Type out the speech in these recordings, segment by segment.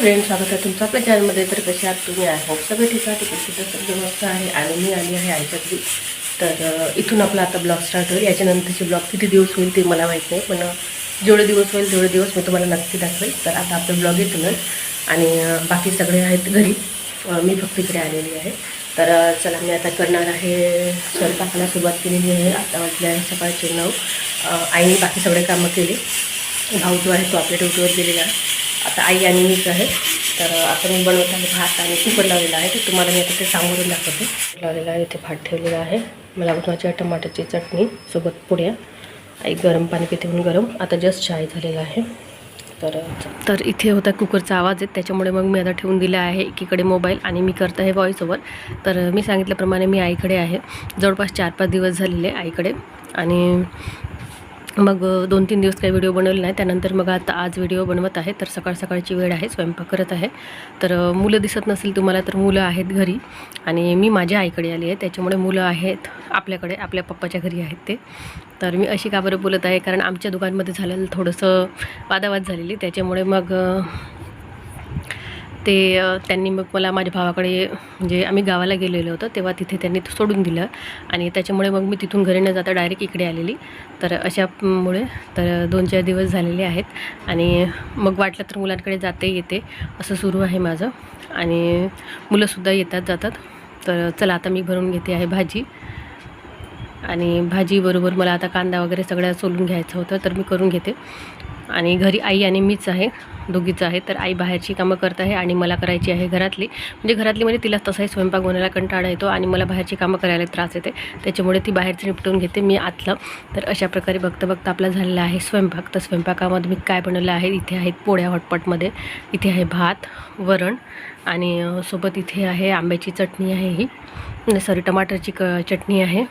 Friend स्वागत आहे तुमचं आपल्या चॅनलमध्ये तर कसे आहात तुम्ही? आहे होप सगळे ठीक आहे तिकडे सुद्धा सगळे मस्त आहे. आणि मी आली आहे आईच्या घरी तर इथून आपला आता ब्लॉग स्टार्ट होईल. याच्यानंतरचे ब्लॉग किती दिवस होईल ते मला माहीत नाही. पण जेवढे दिवस होईल तेवढे दिवस मी तुम्हाला नक्की दाखवेल. तर आता आपलं ब्लॉग इथूनच आणि बाकी सगळे आहेत घरी. मी फक्त इकडे आलेली आहे. तर चला मी आता करणार आहे स्वयंपाकाला सुरुवात केलेली आहे. आता वाटले आहे सकाळचे नऊ. आईने बाकी सगळे कामं केले. भाऊ जो आहे तो आपल्या ड्युटीवर गेलेला. आहे आता आई आणि मीच आहे तर आता मी बनवत आहे भात आणि कुकर लावलेला आहे. तर तुम्हाला मी आता ते सांगून दाखवते. लावलेला आहे इथे भात ठेवलेला आहे. मला माझ्या टमाट्याची चटणी सोबत पुड्या. आई गरम पाणी पिते म्हणून गरम. आता जस्ट चाय झालेला आहे. तर तर इथे होता कुकरचा आवाज आहे. त्याच्यामुळे मग मी आता ठेवून दिला आहे एकीकडे मोबाईल आणि मी करत आहे व्हॉईस ओवर तर मी सांगितल्याप्रमाणे मी आईकडे आहे. जवळपास चार पाच दिवस झालेले आईकडे. आणि मग दोन तीन दिवस काही व्हिडिओ बनवले नाही. त्यानंतर मग आता आज व्हिडिओ बनवत आहे. तर सकाळ सकाळची वेळ आहे. स्वयंपाक करत आहे. तर मुलं दिसत नसेल तुम्हाला तर मुलं आहेत घरी. आणि मी माझ्या आईकडे आली आहे. त्याच्यामुळे मुलं आहेत आपल्याकडे. आपल्या पप्पाच्या घरी आहेत ते. तर मी अशी का बरं बोलत आहे? कारण आमच्या दुकानमध्ये झालेलं थोडंसं वादावाद झालेली. त्याच्यामुळे मग ते त्यांनी मग मला माझ्या भावाकडे म्हणजे आम्ही गावाला गेलेलो होतो तेव्हा तिथे त्यांनी सोडून दिलं. आणि त्याच्यामुळे मग मी तिथून घरी न जाता डायरेक्ट इकडे आलेली. तर अशामुळे तर दोन चार दिवस झालेले आहेत. आणि मग वाटलं तर मुलांकडे जाते येते असं सुरू आहे माझं. आणि मुलंसुद्धा येतात जातात. तर चला आता मी भरून घेते आहे भाजी. आणि भाजीबरोबर मला आता कांदा वगैरे सगळ्या सोलून घ्यायचं होतं तर मी करून घेते. आणि घरी आई आणि मीच आहे दोघीच आहे. तर आई बाहेरची कामं करत आहे आणि मला करायची आहे घरातली. म्हणजे घरातली म्हणजे तिला तसाही स्वयंपाक बनवायला कंटाळा येतो आणि मला बाहेरची कामं करायला त्रास येते. त्याच्यामुळे ती बाहेरचं निपटून घेते मी आतलं. तर अशा प्रकारे बघता बघता आपला झालेला आहे स्वयंपाक. तर स्वयंपाकामध्ये मी काय बनवलं आहे? इथे आहेत पोळ्या हॉटपॉटमध्ये. इथे आहे भात वरण आणि सोबत इथे आहे आंब्याची चटणी आहे ही. सॉरी टमाटरची क चटणी आहे.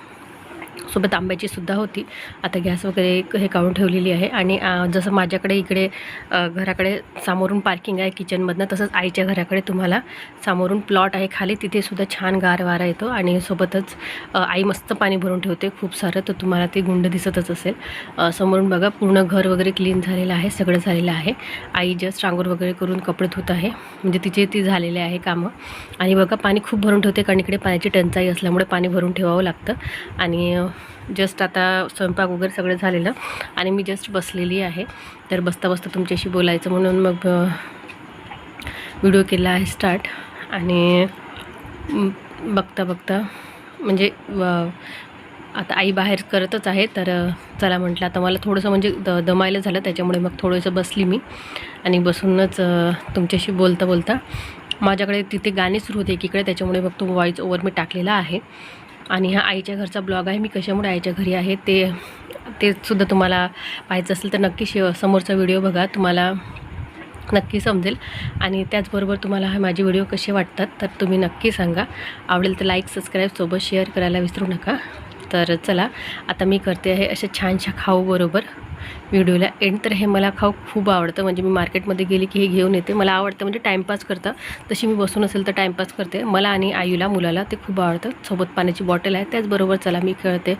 सोबत आंब्याची सुद्धा होती. आता गॅस वगैरे हे काढून ठेवलेली आहे आणि जसं माझ्याकडे इकडे घराकडे सामोरून पार्किंग आहे किचनमधनं तसंच आईच्या घराकडे तुम्हाला सामोरून प्लॉट आहे खाली. तिथे सुद्धा छान गार वारा येतो आणि सोबतच आई मस्त पाणी भरून ठेवते. खूप सारं तर तुम्हाला ते गुंड दिसतच असेल. समोरून बघा पूर्ण घर वगैरे क्लीन झालेलं आहे सगळं झालेलं आहे. आई जस्ट रांगोळ वगैरे करून कपडे धुत आहे. म्हणजे तिचे ती झालेले आहे कामं. आणि बघा पाणी खूप भरून ठेवते कारण इकडे पाण्याची टंचाई असल्यामुळे पाणी भरून ठेवावं लागतं. आणि जस्ट आता स्वयंपाक वगैरे सगळं झालेलं आणि मी जस्ट बसलेली आहे. तर बसता बसता तुमच्याशी बोलायचं म्हणून मग व्हिडिओ केला आहे स्टार्ट. आणि बघता बघता म्हणजे आता आई बाहेर करतच आहे तर चला म्हटलं आता मला थोडंसं म्हणजे द दमायला झालं त्याच्यामुळे मग थोडंसं बसली मी. आणि बसूनच तुमच्याशी बोलता बोलता माझ्याकडे तिथे गाणी सुरू होते एकीकडे त्याच्यामुळे मग तो व्हॉईस ओवर मी टाकलेला आहे. आणि हा आईच्या घरचा ब्लॉग आहे मी कशामुळे आईच्या घरी आहे ते ते सुद्धा तुम्हाला पाहायचं असेल तर नक्की शे समोरचा व्हिडिओ बघा तुम्हाला नक्की समजेल. आणि त्याचबरोबर तुम्हाला हा माझे व्हिडिओ कसे वाटतात तर तुम्ही नक्की सांगा. आवडेल तर लाईक सबस्क्राईब सोबत शेअर करायला विसरू नका. तर चला आता मी करते आहे अशा छानशा खाऊबरोबर व्हिडिओला एंड तर हे मला खाऊ खूप आवडतं. म्हणजे मी मार्केटमध्ये गेले की हे घेऊन येते. मला आवडतं म्हणजे टाईमपास करतं. तशी मी बसून असेल तर टाईमपास करते. मला आणि आईला मुलाला ते खूप आवडतं. सोबत पाण्याची बॉटल आहे. त्याचबरोबर चला मी खेळते